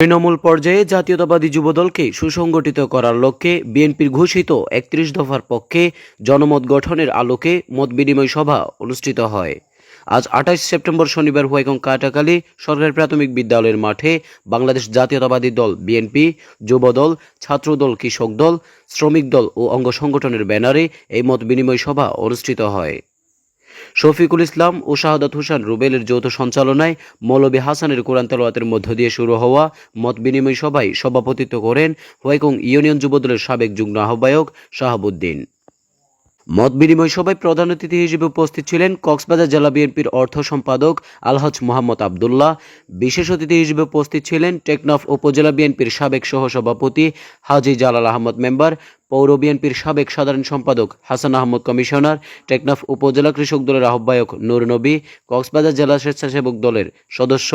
তৃণমূল পর্যায়ে জাতীয়তাবাদী যুবদলকে সুসংগঠিত করার লক্ষ্যে বিএনপির ঘোষিত একত্রিশ দফার পক্ষে জনমত গঠনের আলোকে মত বিনিময় সভা অনুষ্ঠিত হয়। আজ আঠাশ সেপ্টেম্বর শনিবার হুয়াইকং কাটাকালী সরকারি প্রাথমিক বিদ্যালয়ের মাঠে বাংলাদেশ জাতীয়তাবাদী দল বিএনপি, যুবদল, ছাত্রদল, কৃষক দল, শ্রমিক দল ও অঙ্গ সংগঠনের ব্যানারে এই মত বিনিময় সভা অনুষ্ঠিত হয়। শফিকুল ইসলাম ও শাহাদাত হুসান রুবেলের যৌথ সঞ্চালনায় মৌলবী হাসানের কোরআন তেলাওয়াতের মধ্য দিয়ে শুরু হওয়া মত বিনিময় সভায় সভাপতিত্ব করেন হোয়াইকং ইউনিয়ন যুবদলের সাবেক যুগ্ম আহ্বায়ক শাহাবুদ্দিন। মত বিনিময় সভায় প্রধান অতিথি হিসেবে উপস্থিত ছিলেন কক্সবাজার জেলা বিএনপির অর্থ সম্পাদক আলহাজ মোহাম্মদ আবদুল্লাহ। বিশেষ অতিথি হিসেবে উপস্থিত ছিলেন টেকনাফ উপজেলা বিএনপির সাবেক সহসভাপতি হাজি জালাল আহমদ মেম্বার পৌর বিএনপির সাবেক সাধারণ সম্পাদক হাসান আহমদ কমিশনার, টেকনাফ উপজেলা কৃষক দলের আহ্বায়ক নূর নবী, কক্সবাজার জেলা স্বেচ্ছাসেবক দলের সদস্য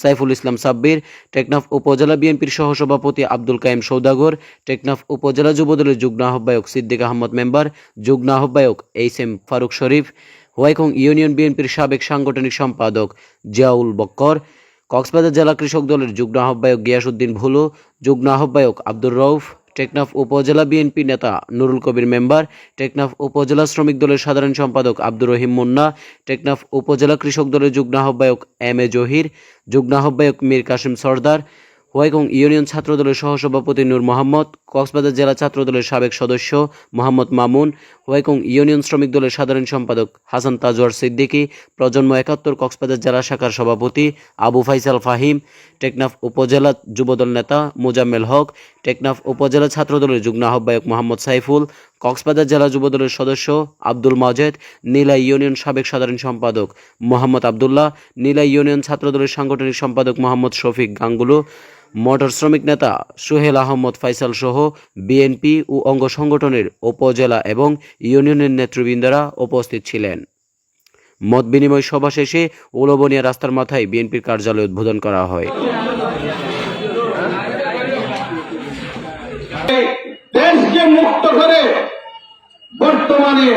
সাইফুল ইসলাম সাব্বির, টেকনাফ উপজেলা বিএনপির সহসভাপতি আব্দুল কাইম সৌদাগর, টেকনাফ উপজেলা যুবদলের যুগ্ম আহ্বায়ক সিদ্দিক আহমদ মেম্বার, যুগ্ম আহ্বায়ক H M Faruk Sharif, Whykong union বিএনপির সাবেক সাংগঠনিক সম্পাদক জিয়াউল বক্কর, কক্সবাজার জেলা কৃষক দলের যুগ্ম আহ্বায়ক গিয়াসউদ্দিন ভুলু, যুগ্ম আহ্বায়ক আব্দুর রউফ টেকনাফ উপজেলা বিএনপি নেতা নুরুল কবির মেম্বার, টেকনাফ উপজেলা শ্রমিক দলের সাধারণ সম্পাদক আব্দুর রহিম মুন্না, টেকনাফ উপজেলা কৃষক দলের যুগ্ম আহ্বায়ক এম এ জহির, যুগ্ম আহ্বায়ক মীর কাসিম সর্দার হোয়াইকং ইউনিয়ন ছাত্রদলের সহসভাপতি নূর মোহাম্মদ, কক্সবাজার জেলা ছাত্রদলের সাবেক সদস্য মোহাম্মদ মামুন হোয়াইকং ইউনিয়ন শ্রমিক দলের সাধারণ সম্পাদক হাসান তাজওয়ার সিদ্দিকী, প্রজন্ম একাত্তর কক্সবাজার জেলা শাখার সভাপতি আবু ফাইসাল ফাহিম, টেকনাফ উপজেলা যুবদল নেতা মোজাম্মেল হক, টেকনাফ উপজেলা ছাত্রদলের যুগ্ম আহ্বায়ক মোহাম্মদ সাইফুল কক্সবাজার জেলা যুবদলের সদস্য আব্দুল মাজেদ নীলা ইউনিয়ন সাবেক সাধারণ সম্পাদক মোহাম্মদ আবদুল্লাহ নীলা ইউনিয়ন ছাত্রদলের সাংগঠনিক সম্পাদক মোহাম্মদ শফিক গাঙ্গুলু, মোটর শ্রমিক নেতা সোহেল আহমদ ফাইসাল সহ বিএনপি ও অঙ্গ সংগঠনের উপজেলা এবং ইউনিয়নের নেতৃবৃন্দরা উপস্থিত ছিলেন। মত বিনিময় সভা শেষে উলবনিয়া রাস্তার মাথায় বিএনপির কার্যালয় উদ্বোধন করা হয়। দেশকে মুক্ত করে বর্তমানে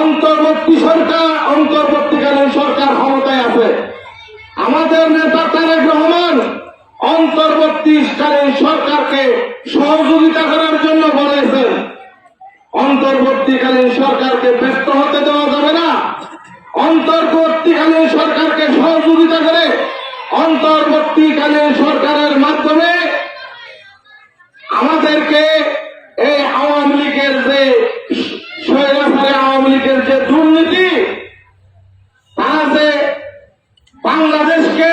অন্তর্বর্তী সরকার, অন্তর্বর্তীকালীন সরকার ক্ষমতায় আছে। আমাদের নেতা তারেক রহমান অন্তর্বর্তীকালীন সরকারকে সহযোগিতা করার জন্য বলেছেন। অন্তর্বর্তীকালীন সরকারকে ব্যস্ত হতে দেওয়া যাবে না। অন্তর্বর্তীকালীন সরকারকে সহযোগিতা করে অন্তর্বর্তীকালীন সরকারের মাধ্যমে আমাদেরকে লীগের যে দুর্নীতি যে বাংলাদেশকে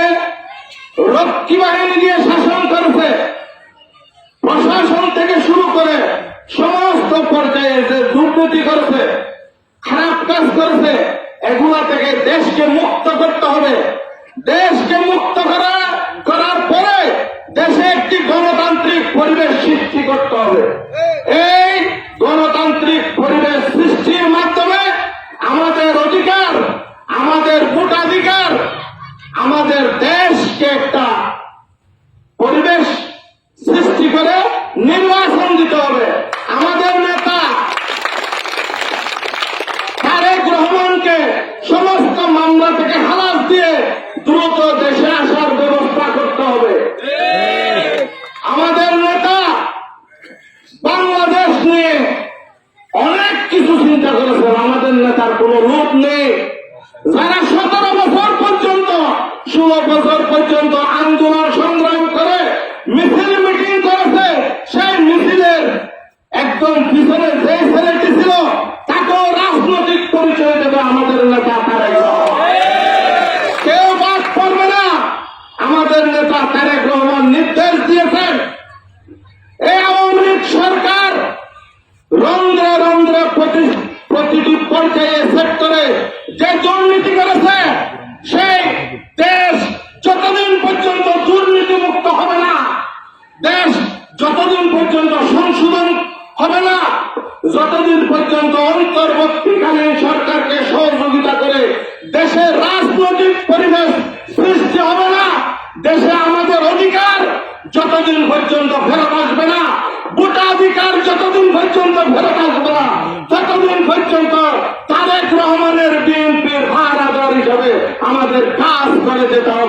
রক্ষী বাহিনী দিয়ে শাসন করেছে। প্রশাসন থেকে শুরু করে সমস্ত পর্যায়ে যে দুর্নীতি করেছে, খারাপ কাজ করেছে। এগুলা থেকে দেশকে মুক্ত করতে হবে। দেশকে মুক্ত করা, করার পরে দেশে একটি গণতান্ত্রিক পরিবেশ সৃষ্টি করতে হবে। এই গণতান্ত্রিক পরিবেশ সৃষ্টির মাধ্যমে আমাদের অধিকার আমাদের ভোটাধিকার আমাদের দেশকে একটা পরিবেশ সৃষ্টি করে নির্বাচন দিতে হবে। আমাদের নেতা তারেক রহমানকে সমস্ত মামলা থেকে হালাস দিয়ে দ্রুত দেশে আসার ব্যবস্থা করতে হবে। আমাদের নেতা বাংলাদেশ নিয়ে অনেক কিছু চিন্তা করেছেন। আমাদের নেতার কোন রূপ নেই। যারা সতেরো বছর পর্যন্ত, ষোলো বছর পর্যন্ত আন্দোলন রাজনৈতিক পরিচয় দেবে আমাদের নেতা তারেক কেউ বাদ পড়বে না। আমাদের নেতা তারেক রহমান নির্দেশ দিয়েছেন এই আওয়ামী সরকার রন্ধ্রে রন্ধ্রে প্রতি প্রতিটি পর্যায়ে সেক্টরে যে দুর্নীতি করেছে সেই দেশ যতদিন পর্যন্ত দুর্নীতি মুক্ত হবে না দেশ যতদিন পর্যন্ত সংশোধন হবে না যতদিন পর্যন্ত অন্তর্বর্তীকালীন সরকারকে সহযোগিতা করে দেশের রাজনৈতিক পরিবেশ সৃষ্টি হবে না। দেশে আমাদের অধিকার যতদিন পর্যন্ত ফেরত আসবে না, ভোটাধিকার যতদিন পর্যন্ত ফেরত আসবে না, ততদিন পর্যন্ত তারেক রহমানের বিএনপির ভাড়াদার হিসাবে আমাদের কাজ করে যেতে হবে।